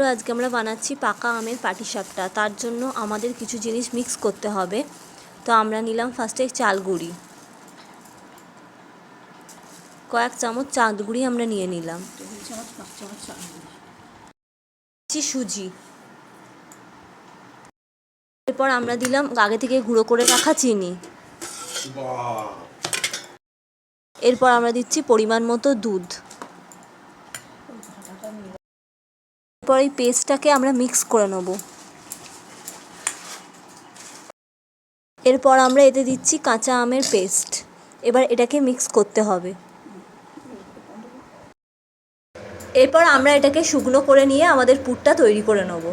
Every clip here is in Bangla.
পুরো আজকে আমরা বানাচ্ছি পাকা আমের পাটিসাপটা। তার জন্য আমাদের কিছু জিনিস মিক্স করতে হবে। তো আমরা নিলাম ফার্স্টে চাল গুঁড়ি। কয়েক চামচ চাঁদ গুঁড়ি আমরা নিয়ে নিলাম। সুজি। এরপর আমরা দিলাম আগে থেকে গুঁড়ো করে রাখা চিনি। এরপর আমরা দিচ্ছি পরিমাণ মতো দুধ। এরপর এই পেস্টটাকে আমরা মিক্স করে নেব। এরপর আমরা এতে দিচ্ছি কাঁচা আমের পেস্ট এবার এটাকে মিক্স করতে হবে। এরপর আমরা এটাকে শুকনো করে নিয়ে আমাদের পুরটা তৈরি করে নেব।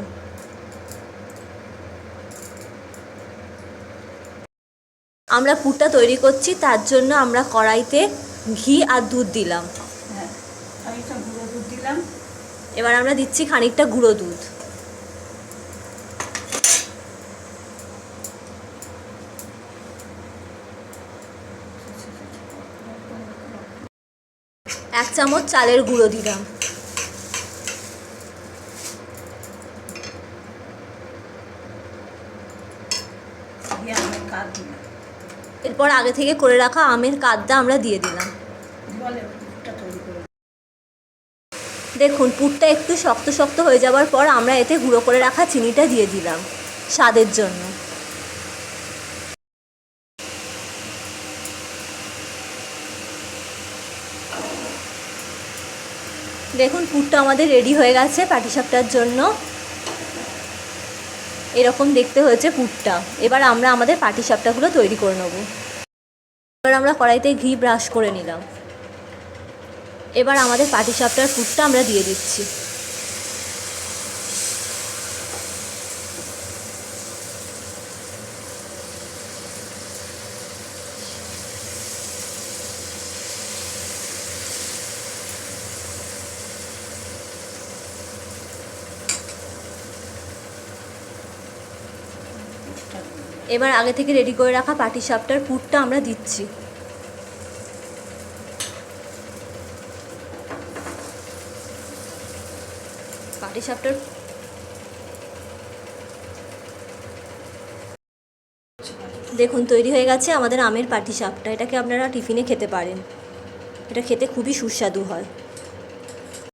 আমরা পুরটা তৈরি করছি, তার জন্য আমরা কড়াইতে ঘি আর দুধ দিলাম। হ্যাঁ দুধ দিলাম। এবার আমরা দিচ্ছি খানিকটা গুঁড়ো দুধ। এক চামচ চালের গুঁড়ো দিলাম। এরপর আগে থেকে করে রাখা আমের কাদটা আমরা দিয়ে দিলাম জলে দুধটা তৈরি করে দেখুন, পুরটা একটু শক্ত শক্ত হয়ে যাওয়ার পর আমরা এতে গুঁড়ো করে রাখা চিনিটা দিয়ে দিলাম স্বাদের জন্য। দেখুন, পুরটা আমাদের রেডি হয়ে গেছে পাটিসাপটার জন্য। এরকম দেখতে হয়েছে পুরটা। এবার আমরা আমাদের পাটিসাপটাগুলো তৈরি করে নেব। এবার আমরা কড়াইতে ঘি ব্রাশ করে নিলাম। এবার আমাদের পাটিসাপটার পুরটা আমরা দিয়ে দিচ্ছি। এবার আগে থেকে রেডি করে রাখা পাটিসাপটার পুরটা আমরা দিচ্ছি। পাটিসাপটার দেখুন, তৈরি হয়ে গেছে আমাদের আমের পাটি সাপটা এটাকে আপনারা টিফিনে খেতে পারেন। এটা খেতে খুবই সুস্বাদু হয়।